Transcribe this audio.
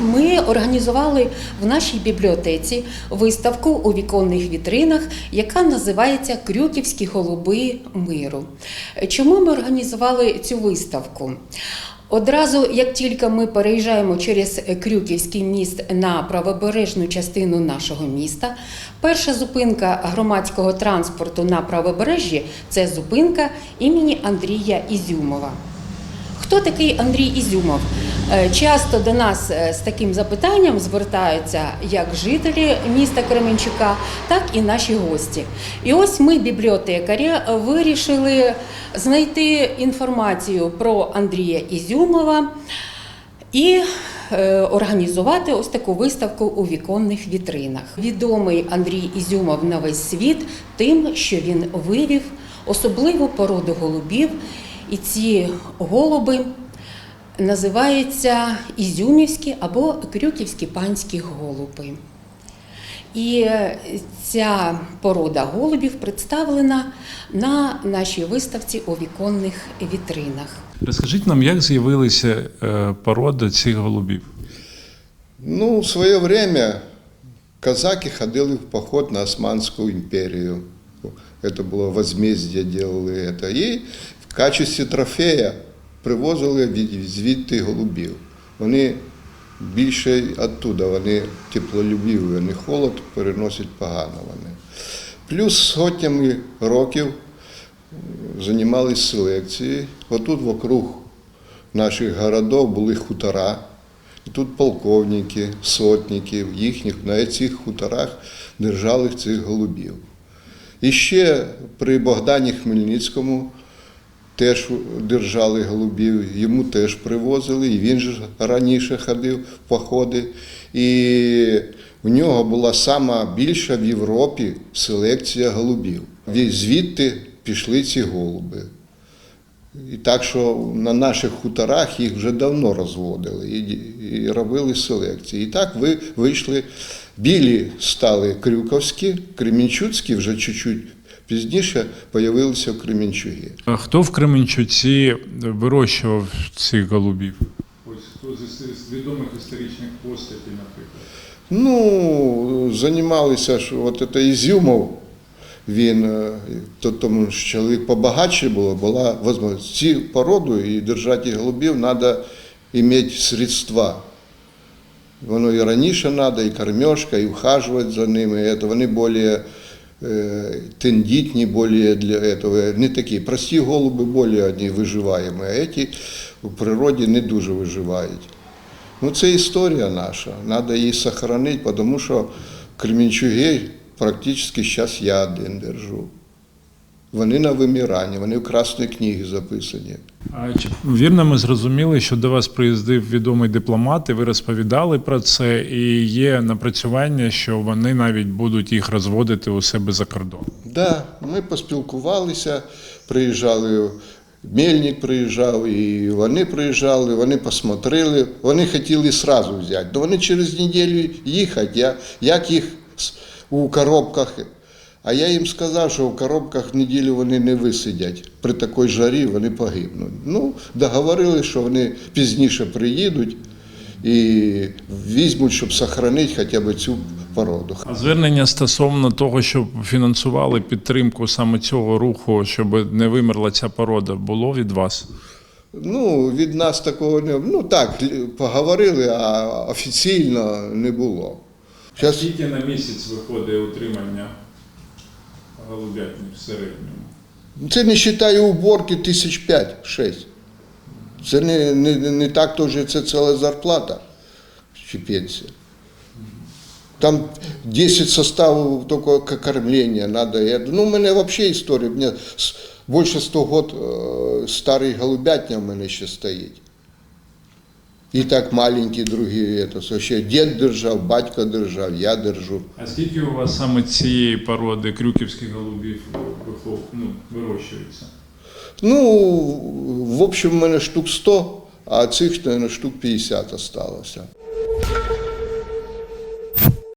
Ми організували в нашій бібліотеці виставку у віконних вітринах, яка називається Крюківські голуби миру. Чому ми організували цю виставку? Одразу, як тільки ми переїжджаємо через Крюківський міст на правобережну частину нашого міста, перша зупинка громадського транспорту на правобережжі це зупинка імені Андрія Ізюмова. Хто такий Андрій Ізюмов? Е, Часто до нас е, з таким запитанням звертаються як жителі міста Кременчука, так і наші гості. І ось ми, бібліотекарі, е, вирішили знайти інформацію про Андрія Ізюмова і організувати ось таку виставку у віконних вітринах. Відомий Андрій Ізюмов на весь світ тим, що він вивів особливу породу голубів, і ці голуби називаються ізюмівські або крюківські панські голуби. І е, ця порода голубів представлена на нашій виставці у віконних вітринах. Розкажіть нам, як з'явилися е, породи цих голубів? Ну, в своє время казаки ходили в поход на Османську імперію. Это було возмездие, делали это. І в качестві трофея привозили від- звідти голубів. Вони більше оттуда, вони теплолюбиві, вони холод переносять погано вони. Плюс сотнями років займалися селекцією. Отут вокруг наших городов були хутора. Тут полковники, сотники, їхніх на цих хуторах держали цих голубів. І ще при Богдані Хмельницькому теж держали голубів, йому теж привозили, і він ж раніше ходив в походи. І в нього була сама більша в Європі селекція голубів. Звідти пішли ці голуби. І так що на наших хуторах їх вже давно розводили і, і робили селекції. І так ви вийшли. Білі стали крюковські, кремінчуцькі вже чуть-чуть пізніше з'явилися в Кремінчугі. А Хто в Кременчуці вирощував цих голубів? Ось хто з відомих історичних постатей, наприклад. Ну, займалися ж, от це Ізюмов, він, е, то, тому що чоловік побагатше було, була можливість. Ці породу і держати голубів треба мати средства. Воно і раніше треба, і кормежка, і ухажувати за ними. Это, вони більш е, тендітні, більш для этого. Не такі. Прості голуби більш виживаємо, а ці в природі не дуже виживають. Ну, це історія наша. Треба її зберігати, тому що Кременчуги практично зараз я один держу. Вони на вимиранні, вони в Красній книгі записані. А чи вірно ми зрозуміли, що до вас приїздив відомий дипломат, і ви розповідали про це, і є напрацювання, що вони навіть будуть їх розводити у себе за кордон. Да, ми поспілкувалися, приїжджали, Мельник приїжджав, і вони приїжджали, вони посмотрели, вони хотіли сразу взяти. але вони через неділю їхати, я, як їх у коробках. А я їм сказав, що в коробках неділю вони не висидять. При такій жарі вони погибнуть. Ну, договорились, що вони пізніше приїдуть і візьмуть, щоб зберігати хоча б цю породу. А звернення стосовно того, щоб фінансували підтримку саме цього руху, щоб не вимерла ця порода, було від вас? Ну, від нас такого не ну так, поговорили, а офіційно не було. Зараз Скільки на місяць виходить утримання голубятні в середньому? це не вважаю уборки тисяч п'ять-шесть. Це не, не, не так теж це ціла зарплата чи пенсія. Там 10 составів тільки кормлення надо. Я- Ну, у мене взагалі історія. У мене більше 100 років е, старий голубятня в мене ще стоїть. І так маленькі другі, це все, ще дід держав, батько держав, я держу. А скільки у вас саме цієї породи крюківських голубів ну, вирощується? Ну, в общем, в мене штук 100, а цих, наверное, штук 50 осталося.